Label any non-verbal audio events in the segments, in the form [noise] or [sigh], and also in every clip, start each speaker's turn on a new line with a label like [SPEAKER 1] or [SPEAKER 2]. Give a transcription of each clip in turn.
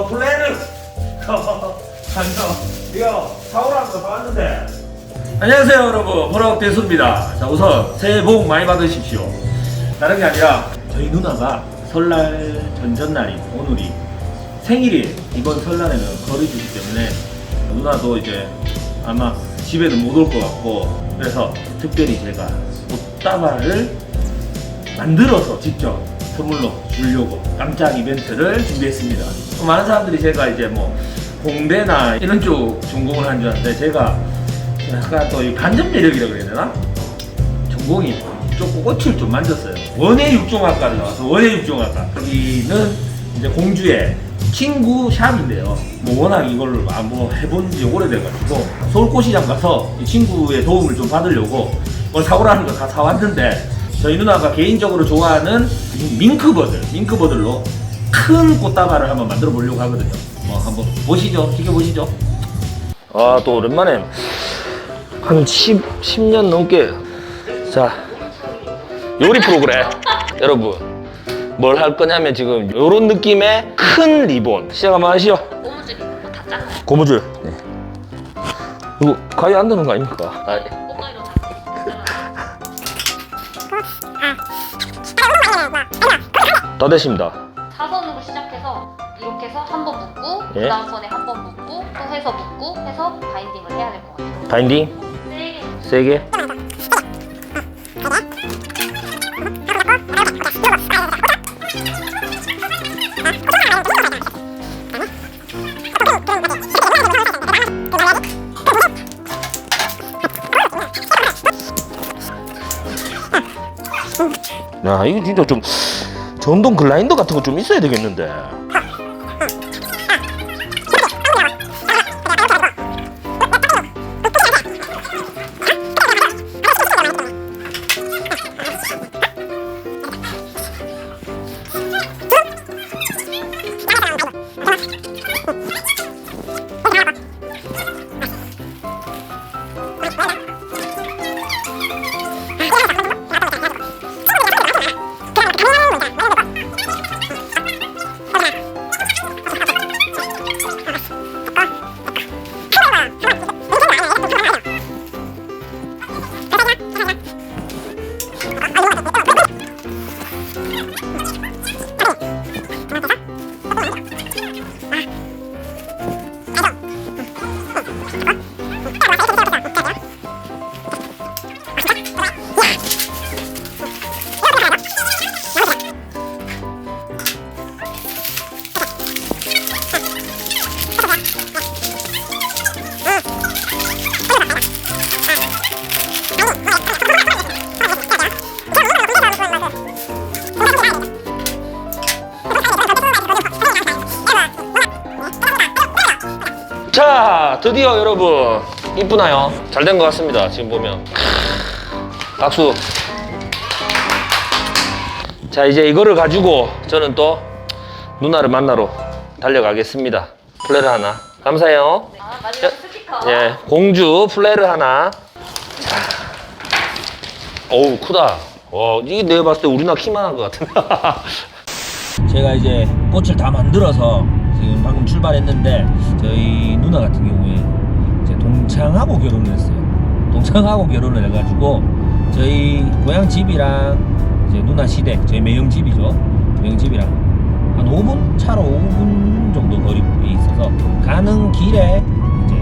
[SPEAKER 1] 어, 플레이를. 안녕. 이거 사오라는 거 봤는데. 안녕하세요, 여러분. 보라옥 대수입니다. 자, 우선 새해 복 많이 받으십시오. 다른 게 아니라 저희 누나가 설날 전전날이 오늘이 생일이 이번 설날에는 거리주기 때문에 누나도 이제 아마 집에는 못 올 것 같고 그래서 특별히 제가 꽃다발을 만들어서 직접 선물로 주려고 깜짝 이벤트를 준비했습니다. 많은 사람들이 제가 이제 뭐 공대나 이런 쪽 전공을 한줄 알았는데 제가 약간 또 이 간접 매력이라고 그래야 되나? 전공이 좀 꽃을 좀 만졌어요. 원예 육종학과를 나와서 원예 육종학과 여기는 이제 공주의 친구 샵인데요. 뭐 워낙 이걸 아, 뭐 해본 지 오래돼가지고 서울 꽃시장 가서 이 친구의 도움을 좀 받으려고 뭐 사오라는 거 다 사왔는데 저희 누나가 개인적으로 좋아하는 이 밍크버들, 밍크버들로 큰 꽃다발을 한번 만들어 보려고 하거든요. 뭐 한번 보시죠, 지켜보시죠. 아 또 오랜만에 한 10, 10년 넘게 자 요리 프로그램 [laughs] 여러분 뭘 할 거냐면 지금 요런 느낌의 큰 리본 시작 한번 하시죠
[SPEAKER 2] 고무줄이 뭐다 작아요.
[SPEAKER 1] 고무줄 네. 이거 가위 안 드는 거 아닙니까? 아,
[SPEAKER 2] 다
[SPEAKER 1] 됐습니다
[SPEAKER 2] 사선으로 시작해서 이렇게 해서 한 번 묶고
[SPEAKER 1] 예.
[SPEAKER 2] 그 다음번에 한 번 묶고 또 해서 묶고 해서 바인딩을 해야 될 것 같아요.
[SPEAKER 1] 바인딩
[SPEAKER 2] 세게
[SPEAKER 1] 세게 야 이거 진짜 좀 전동 글라인더 같은 거 좀 있어야 되겠는데 자 드디어 여러분 이쁘나요? 잘 된 것 같습니다 지금 보면. 박수. 자 이제 이거를 가지고 저는 또 누나를 만나러 달려가겠습니다. 플레를 하나. 감사해요.
[SPEAKER 2] 아 마지막 스티커.
[SPEAKER 1] 예 공주 플레를 하나. 자. 어우 크다. 와 이게 내가 봤을 때 우리나라 키만 한 것 같은데. [laughs] 제가 이제 꽃을 다 만들어서 지금 방금 출발했는데 저희 누나 같은 경우에 이제 동창하고 결혼을 했어요. 동창하고 결혼을 해가지고 저희 고향 집이랑 이제 누나 시댁 저희 매형 집이죠. 매형 집이랑 한 5분 차로 5분 정도 거리에 있어서 가는 길에 이제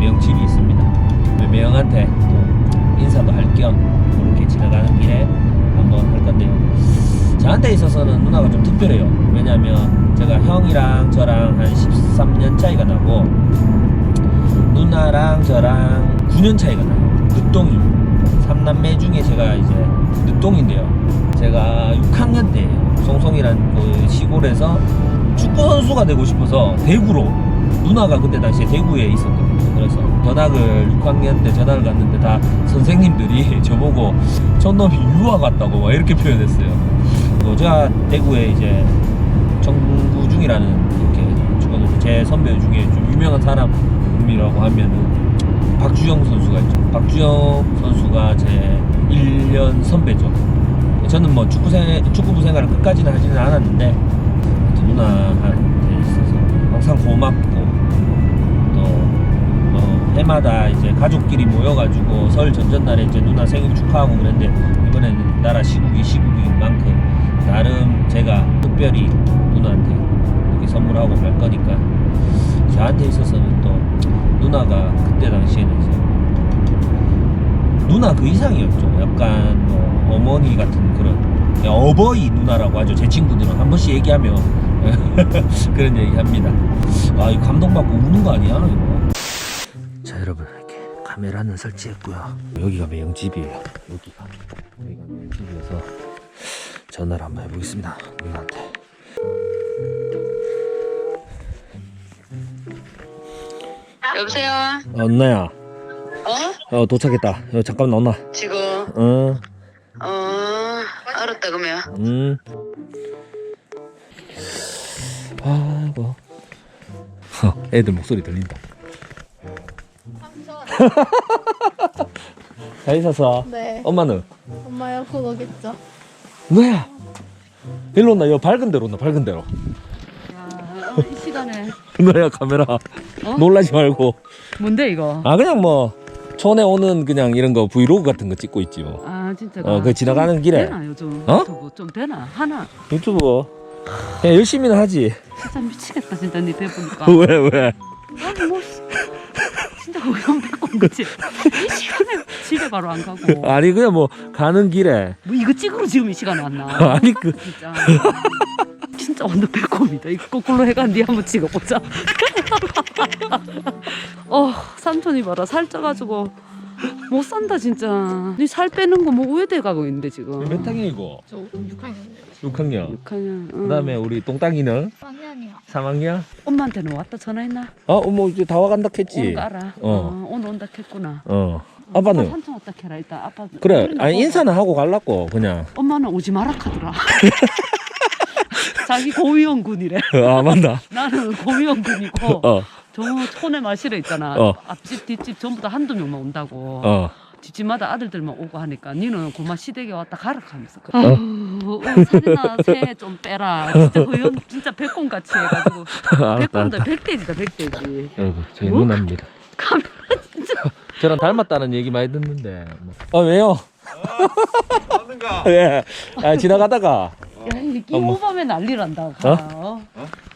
[SPEAKER 1] 매형 집이 있습니다. 매형한테 또 인사도 할 겸 그렇게 지나가는 길에 한번 할 건데요. 저한테 있어서는 누나가 좀 특별해요. 왜냐면 제가 형이랑 저랑 한 13년 차이가 나고 누나랑 저랑 9년 차이가 나요. 늦동이. 삼남매 중에 제가 이제 늦동인데요. 제가 6학년 때 송송이란 그 시골에서 축구 선수가 되고 싶어서 대구로 누나가 그때 당시에 대구에 있었거든요. 그래서 전학을 6학년 때 전학을 갔는데 다 선생님들이 [laughs] 저보고 저놈이 유학 갔다고 막 이렇게 표현했어요. 그 제가 대구에 이제 정구 중이라는 이렇게 축구 선수 제 선배 중에 좀 유명한 사람이라고 하면은 박주영 선수가 있죠. 박주영 선수가 제 1년 선배죠. 저는 뭐 축구 생 축구부 생활을 끝까지는 하지는 않았는데 누나한테 있어서 항상 고맙고 또 어, 해마다 이제 가족끼리 모여가지고 설 전전날에 이제 누나 생일 축하하고 그랬는데 이번에는 나라 시국이 시국인 만큼 나름 제가 특별히 누나한테 이렇게 선물하고 갈 거니까 저한테 있어서는 또 누나가 그때 당시에는 이제 누나 그 이상이었죠. 약간 뭐 어머니 같은 그런 어버이 누나라고 하죠. 제 친구들은 한 번씩 얘기하면 [laughs] 그런 얘기합니다. 아, 이 감동받고 우는 거 아니야 이거? 자, 여러분 이렇게 카메라는 설치했고요. 여기가 매형 집이에요. 여기가 여기가 매형 집이어서 전화를 한번 해보겠습니다. 누나한테.
[SPEAKER 3] 여보세요?
[SPEAKER 1] 어, 누나야,
[SPEAKER 3] 어?
[SPEAKER 1] 어, 도착했다. 어, 잠깐 나오나?
[SPEAKER 3] 지금
[SPEAKER 1] 어,
[SPEAKER 3] 어 알았다 그러면
[SPEAKER 1] 음. 아이고. 애들 목소리 들린다. [laughs] 잘 있었어.
[SPEAKER 4] 네.
[SPEAKER 1] 엄마는?
[SPEAKER 4] 엄마야 곧 오겠죠.
[SPEAKER 1] 누나야. 일로 온나? 여 밝은 데로 온나? 밝은 데로.
[SPEAKER 5] 이 시간에 [laughs]
[SPEAKER 1] 누나야 카메라. 놀라지 말고.
[SPEAKER 5] 뭔데 이거?
[SPEAKER 1] 아 그냥 뭐 촌에 오는 그냥 이런 거 브이로그 같은 거 찍고 있지 뭐.
[SPEAKER 5] 아 진짜.
[SPEAKER 1] 어, 그 지나가는 길에.
[SPEAKER 5] 되나 요즘
[SPEAKER 1] 어?
[SPEAKER 5] 유튜브 좀 되나 하나.
[SPEAKER 1] 유튜브. 그냥 열심히는 하지.
[SPEAKER 5] 진짜 미치겠다 진짜 니 배 보니까. [laughs]
[SPEAKER 1] 왜 왜?
[SPEAKER 5] 아니 뭐 씨, 진짜 배꼽 거지. 이 시간에 집에 바로 안 가고. [laughs]
[SPEAKER 1] 아니 그냥 뭐 가는 길에.
[SPEAKER 5] 뭐 이거 찍으러 지금 이 시간에 왔나? [laughs]
[SPEAKER 1] 아니 그
[SPEAKER 5] 진짜. [laughs] 진짜 완전 배꼽이다. 이거 거꾸로 해가 니 한번 찍어보자. 어 삼촌이 봐라 살쪄가지고 못 산다 진짜. 니 살 빼는 거 뭐 우회돼 가고 있는데 지금.
[SPEAKER 1] 몇 학년이고?
[SPEAKER 4] 저 6학년이요.
[SPEAKER 1] 6학년.
[SPEAKER 5] 그냥. 응.
[SPEAKER 1] 그다음에 우리 똥땅이는
[SPEAKER 4] 3학년이요.
[SPEAKER 1] 3학년.
[SPEAKER 5] 엄마한테는 왔다 전화했나?
[SPEAKER 1] 어, 뭐 이제 다 와간다 했지.
[SPEAKER 5] 거 알아.
[SPEAKER 1] 어.
[SPEAKER 5] 어. 오늘 온다 했구나.
[SPEAKER 1] 어.
[SPEAKER 5] 아빠
[SPEAKER 1] 아빠는
[SPEAKER 5] 삼촌 왔다 캐라 일단 아빠.
[SPEAKER 1] 그래.
[SPEAKER 5] 그랬나
[SPEAKER 1] 아니
[SPEAKER 5] 보고.
[SPEAKER 1] 인사는 하고 갈라고 그냥.
[SPEAKER 5] 엄마는 오지 마라 카더라. [laughs] 자기 고위험군이래. [laughs]
[SPEAKER 1] 아 맞다.
[SPEAKER 5] 나는 고위험군이고
[SPEAKER 1] 어.
[SPEAKER 5] 저 촌에 마시래 있잖아.
[SPEAKER 1] 어.
[SPEAKER 5] 앞집 뒷집 전부 다 한두 명만 온다고.
[SPEAKER 1] 어.
[SPEAKER 5] 집집마다 아들들만 오고 하니까 니는 고마 시댁에 왔다 가라 하면서.
[SPEAKER 1] 어.
[SPEAKER 5] 아우 어, 살이나 새좀 빼라. 진짜 고위험 진짜 백곰 같이 해가지고.
[SPEAKER 1] 알았다.
[SPEAKER 5] 백곰다
[SPEAKER 1] 알았다.
[SPEAKER 5] 백돼지다 백돼지.
[SPEAKER 1] 여러분 저희
[SPEAKER 5] 뭐?
[SPEAKER 1] 누나입니다.
[SPEAKER 5] 카메라
[SPEAKER 1] 저랑 닮았다는 얘기 많이 듣는데. 뭐. 어 왜요? 왜? 아 지나가다가.
[SPEAKER 5] 야, 이
[SPEAKER 1] 어머.
[SPEAKER 5] 오밤에 난리란다. 가. 어?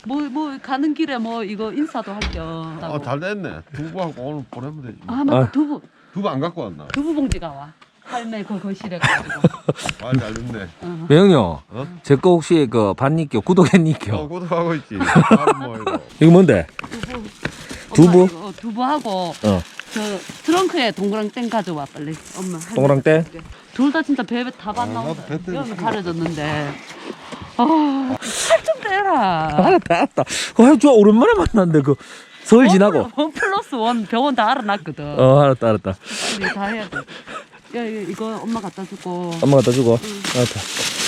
[SPEAKER 5] 뭐, 뭐, 가는 길에 뭐, 이거 인사도 할 겸.
[SPEAKER 6] 아, 잘 됐네. 두부하고 오늘 보내면 되지.
[SPEAKER 5] 아, 맞다.
[SPEAKER 1] 아.
[SPEAKER 5] 두부,
[SPEAKER 6] 두부 안 갖고 왔나?
[SPEAKER 5] 두부 봉지가 와. 할매 그 거실에 가지고. [laughs]
[SPEAKER 6] 말잘 됐네.
[SPEAKER 5] 어.
[SPEAKER 1] 매형요.
[SPEAKER 6] 어?
[SPEAKER 1] 제 거 혹시 그 반니교 구독했니교?
[SPEAKER 6] 어, 구독하고 있지. 다른 뭐 이거.
[SPEAKER 1] 이거 뭔데?
[SPEAKER 5] 두부.
[SPEAKER 1] 두부?
[SPEAKER 5] 엄마 이거, 어, 두부하고,
[SPEAKER 1] 어.
[SPEAKER 5] 저 트렁크에 동그랑땡 가져와, 빨리. 엄마.
[SPEAKER 1] 동그랑땡?
[SPEAKER 5] 둘 다 진짜 배에 답안
[SPEAKER 6] 아,
[SPEAKER 5] 나온다.
[SPEAKER 6] 배 때문에
[SPEAKER 5] 여기 가려졌는데. 아, 살좀 빼라.
[SPEAKER 1] 알았다 알았다. 아, 저 오랜만에 만났는데 그 서울 지나고. [laughs]
[SPEAKER 5] 원 플러스 원 병원 다 알아놨거든.
[SPEAKER 1] 어 알았다 알았다.
[SPEAKER 5] 빨리 다 해야 돼. 야, 야, 이거 엄마 갖다 주고.
[SPEAKER 1] 엄마 갖다 주고. 알았다.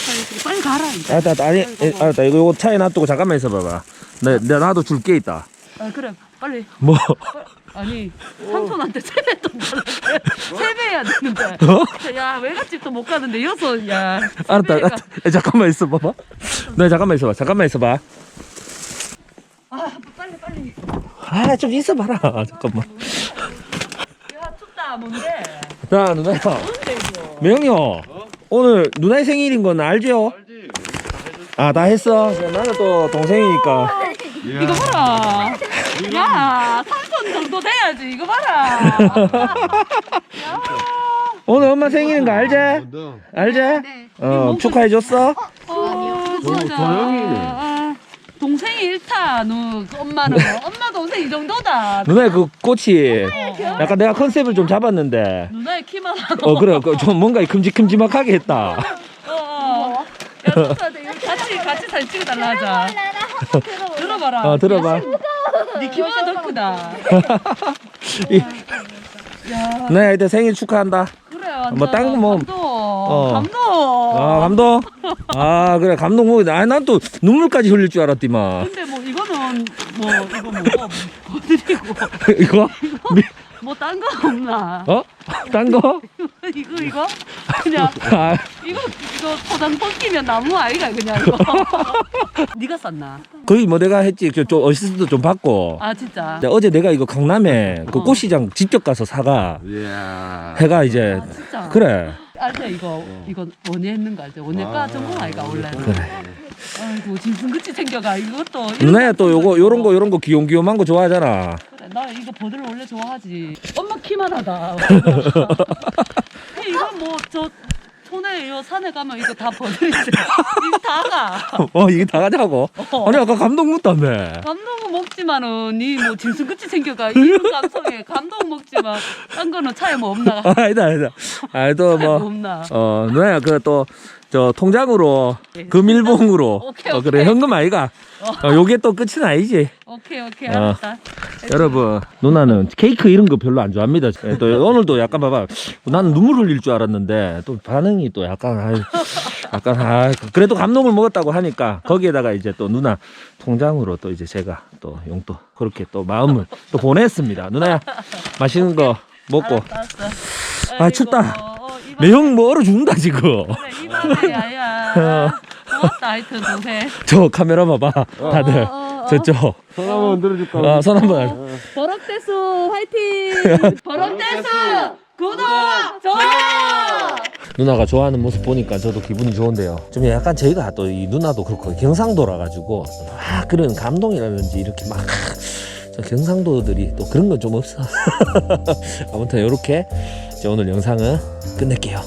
[SPEAKER 5] 빨리, 빨리 가라, 이제.
[SPEAKER 1] 알았다 알았다. 아니 에, 알았다. 이거 이거 차에 놔두고 잠깐만 있어봐봐. 내 내가 나도 줄 게 있다.
[SPEAKER 5] 아, 그래, 빨리.
[SPEAKER 1] 뭐? [laughs]
[SPEAKER 5] 아니, 삼촌한테 세뱃돈. 세배해야 되는데. 야, 외갓집도 못 가는데, 여섯, 야.
[SPEAKER 1] 알았다
[SPEAKER 5] 세배가-
[SPEAKER 1] 알았다. 에, 잠깐만 있어 봐봐. 네 잠깐만 있어 봐. 잠깐만 있어 봐.
[SPEAKER 5] 아, 빨리, 빨리.
[SPEAKER 1] 아 좀 있어 봐라. 잠깐만.
[SPEAKER 5] 야, 춥다, 뭔데?
[SPEAKER 1] 자 누나야.
[SPEAKER 5] 뭔데, 이거?
[SPEAKER 1] 매형이요. 오늘 누나의 생일인 건 알죠?
[SPEAKER 6] 알지?
[SPEAKER 1] 아 다 했어. 나는 또 동생이니까.
[SPEAKER 5] 이거 봐라. 야, 삼촌 정도 돼야지. 이거 봐라. 야.
[SPEAKER 1] 오늘 엄마 생일인 거 알지?
[SPEAKER 6] 너.
[SPEAKER 1] 알지?
[SPEAKER 4] 네.
[SPEAKER 1] 어 축하해 줬어.
[SPEAKER 5] 어,
[SPEAKER 6] 조-
[SPEAKER 5] 진짜.
[SPEAKER 6] 조용히.
[SPEAKER 5] 아, 동생이 일타, 너 엄마는 엄마 동생 이 정도다.
[SPEAKER 1] 누나의 그 꽃이 약간 내가 컨셉을 좀 잡았는데.
[SPEAKER 5] 누나의 키만 하고.
[SPEAKER 1] 어 그래 그 좀 뭔가 큼직큼직하게 했다.
[SPEAKER 5] 어. 야, 삼촌한테 이거 같이 같이 사진 찍어달라 하자. 들어봐라.
[SPEAKER 1] 어 들어봐.
[SPEAKER 5] 네 키보다 더 크다.
[SPEAKER 1] 이-
[SPEAKER 5] 야,
[SPEAKER 1] 누나야 일단 생일 축하한다.
[SPEAKER 5] 그래 완전.
[SPEAKER 1] 뭐, 딴거 뭐-
[SPEAKER 5] 감동.
[SPEAKER 1] 어.
[SPEAKER 5] 감동.
[SPEAKER 1] 아 감동. 아 그래 감동 뭐. 아 난 또 눈물까지 흘릴 줄 알았디만.
[SPEAKER 5] 근데 뭐 이거는 뭐 이거 뭐 어드리고 [laughs]
[SPEAKER 1] 이거
[SPEAKER 5] 뭐딴 거 없나?
[SPEAKER 1] 어? 딴 거? [laughs]
[SPEAKER 5] 이거 이거 그냥
[SPEAKER 1] 아,
[SPEAKER 5] 이거 이거 포장 벗기면 나무 아이가 그냥 이거. [laughs] 네가 쌌나?
[SPEAKER 1] 거의 뭐 내가 했지 그좀 어시스트도 좀 받고
[SPEAKER 5] 아 진짜.
[SPEAKER 1] 근데 어제 내가 이거 강남에 그
[SPEAKER 5] 어.
[SPEAKER 1] 꽃시장 직접 가서 사가
[SPEAKER 6] 이야.
[SPEAKER 1] 해가 이제
[SPEAKER 5] 아 진짜.
[SPEAKER 1] 그래
[SPEAKER 5] 알죠 이거 이거 원예 했는 거 알죠? 원예과
[SPEAKER 6] 아.
[SPEAKER 5] 전공 아이가 원래.
[SPEAKER 1] 그래
[SPEAKER 5] 아이고 짐승같이 생겨가 이것도. 이런
[SPEAKER 1] 누나야 또 요거
[SPEAKER 5] 거
[SPEAKER 1] 요런 거 요런 거 귀염귀염한 거 좋아하잖아
[SPEAKER 5] 나 이거 버들 원래 좋아하지. 엄마 키만 하다. [laughs] 이거 뭐저 촌에 요 산에 가면 이거 다 버들인데 이거 다 가.
[SPEAKER 1] 어 이게 다 가자고
[SPEAKER 5] 어.
[SPEAKER 1] 아니 아까 감동 묻다며
[SPEAKER 5] 감동은 먹지만은 니뭐 짐승같이 생겨가 이런 [laughs] 감성에 감동 먹지만 딴 거는 차에 뭐 없나?
[SPEAKER 1] 아, 아니다 아니다 아또
[SPEAKER 5] 차에
[SPEAKER 1] 뭐뭐
[SPEAKER 5] 없나?
[SPEAKER 1] 어 누나야 그또 저 통장으로 금일봉으로. [laughs]
[SPEAKER 5] 오케이,
[SPEAKER 1] 어,
[SPEAKER 5] 오케이.
[SPEAKER 1] 그래 현금 아이가. 어, 요게 또 끝은 아니지.
[SPEAKER 5] 오케이 오케이.
[SPEAKER 1] 어.
[SPEAKER 5] 알았다.
[SPEAKER 1] 여러분 누나는 케이크 이런 거 별로 안 좋아합니다. 예, 또 오늘도 약간 봐봐. 나는 눈물 흘릴 줄 알았는데 또 반응이 또 약간 아이, 약간 아 그래도 감동을 먹었다고 하니까 거기에다가 이제 또 누나 통장으로 또 이제 제가 또 용돈 그렇게 또 마음을 또 보냈습니다. 누나야 맛있는 거 먹고.
[SPEAKER 5] 알았어, 알았어.
[SPEAKER 1] 아, 춥다.
[SPEAKER 5] 어,
[SPEAKER 1] 이내형뭐 얼어 죽는다 지금
[SPEAKER 5] 그래 이 야야. 고맙다 하여튼 동생.
[SPEAKER 1] 저 카메라 봐봐 다들
[SPEAKER 5] 어, 어, 어.
[SPEAKER 1] 저쪽
[SPEAKER 6] 손 한번 들어줄까?
[SPEAKER 1] 어, 손 한번
[SPEAKER 5] 버럭대수 화이팅! [laughs] 버럭대수 구독 좋아요!
[SPEAKER 1] 누나가 좋아하는 모습 보니까 저도 기분이 좋은데요. 좀 약간 저희가 또 이 누나도 그렇고 경상도라 가지고 막 그런 감동이라든지 이렇게 막저 경상도들이 또 그런 건 좀 없어. [laughs] 아무튼 이렇게 오늘 영상은 끝낼게요.